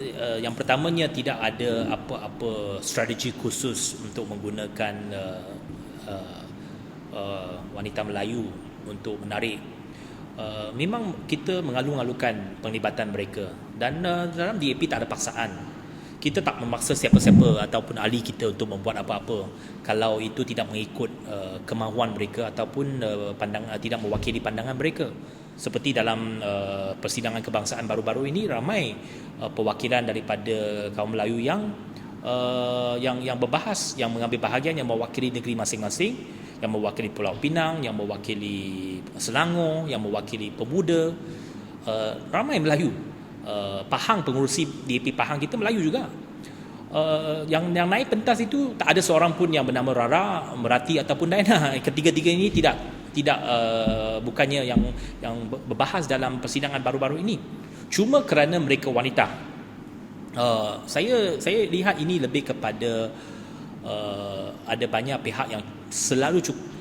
uh, yang pertamanya tidak ada apa-apa strategi khusus untuk menggunakan uh, uh, uh, wanita Melayu untuk menarik. Uh, memang kita mengalu-alukan penglibatan mereka. Dan uh, dalam DAP tak ada paksaan kita tak memaksa siapa-siapa ataupun ahli kita untuk membuat apa-apa. Kalau itu tidak mengikut uh, kemahuan mereka ataupun uh, pandang uh, tidak mewakili pandangan mereka. Seperti dalam uh, persidangan kebangsaan baru-baru ini ramai uh, perwakilan daripada kaum Melayu yang uh, yang yang berbahas yang mengambil bahagian yang mewakili negeri masing-masing yang mewakili Pulau Pinang yang mewakili Selangor yang mewakili pemuda. Uh, ramai Melayu Uh, Pahang pengurusi DAP Pahang kita Melayu juga. Uh, yang yang naik pentas itu tak ada seorang pun yang bernama Rara, Merati ataupun Daina. Ketiga-tiga ini tidak tidak uh, bukannya yang yang berbahas dalam persidangan baru-baru ini. Cuma kerana mereka wanita. Uh, saya saya lihat ini lebih kepada uh, ada banyak pihak yang selalu cukup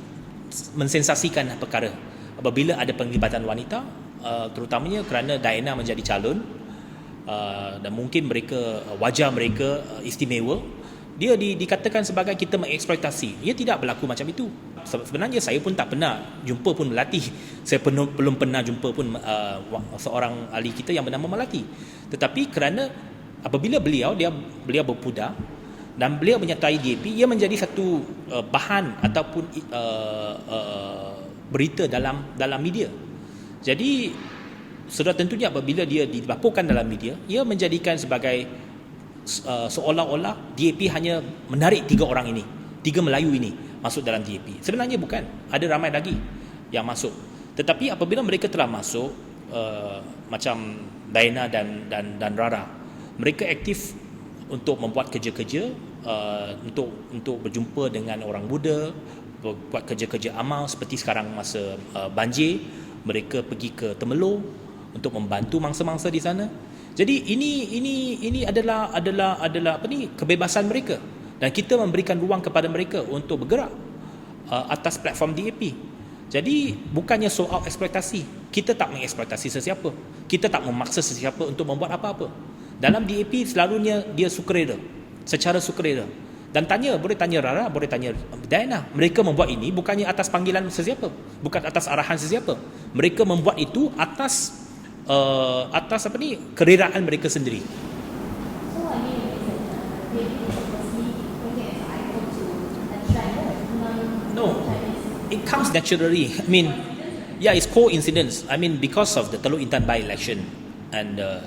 mensensasikan perkara apabila ada penglibatan wanita uh, terutamanya kerana Diana menjadi calon uh, dan mungkin mereka uh, wajah mereka uh, istimewa. Dia di, dikatakan sebagai kita mengeksploitasi. Ia tidak berlaku macam itu. Sebenarnya saya pun tak pernah jumpa pun Melati saya penuh, belum pernah jumpa pun uh, seorang ahli kita yang bernama Melati. Tetapi kerana apabila beliau dia beliau berpudar dan beliau menyertai DAP ia menjadi satu uh, bahan ataupun uh, uh, berita dalam dalam media jadi sudah tentunya apabila dia dilaporkan dalam media, ia menjadikan sebagai uh, seolah-olah DAP hanya menarik tiga orang ini, tiga Melayu ini masuk dalam DAP. Sebenarnya bukan, ada ramai lagi yang masuk. Tetapi apabila mereka telah masuk uh, macam Daina dan dan dan Rara, mereka aktif untuk membuat kerja-kerja uh, untuk untuk berjumpa dengan orang muda, buat kerja-kerja amal seperti sekarang masa uh, banjir mereka pergi ke Temelur untuk membantu mangsa-mangsa di sana. Jadi ini ini ini adalah adalah adalah apa ni kebebasan mereka dan kita memberikan ruang kepada mereka untuk bergerak uh, atas platform DAP. Jadi bukannya soal eksploitasi. Kita tak mengeksploitasi sesiapa. Kita tak memaksa sesiapa untuk membuat apa-apa. Dalam DAP selalunya dia sukarela. Secara sukarela. Dan tanya, boleh tanya Rara, boleh tanya Diana. Mereka membuat ini bukannya atas panggilan sesiapa. Bukan atas arahan sesiapa. Mereka membuat itu atas uh, atas apa ni kereraan mereka sendiri. No, it comes naturally. I mean, yeah, it's coincidence. I mean, because of the Teluk Intan by-election and uh,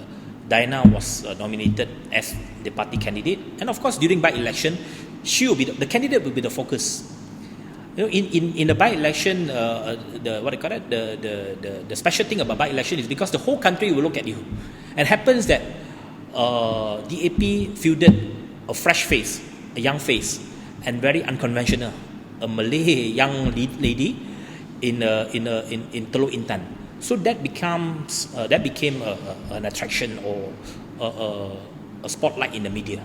Diana was uh, nominated as the party candidate, and of course, during by-election, she will be the, the candidate will be the focus. You know, in, in, in the by-election, uh, the what I call it, the, the, the, the special thing about by-election is because the whole country will look at you. And happens that uh, DAP fielded a fresh face, a young face, and very unconventional, a Malay young lady in a, in a, in, in Teluk Intan. So that becomes uh, that became a, a, an attraction or a, a, a spotlight in the media.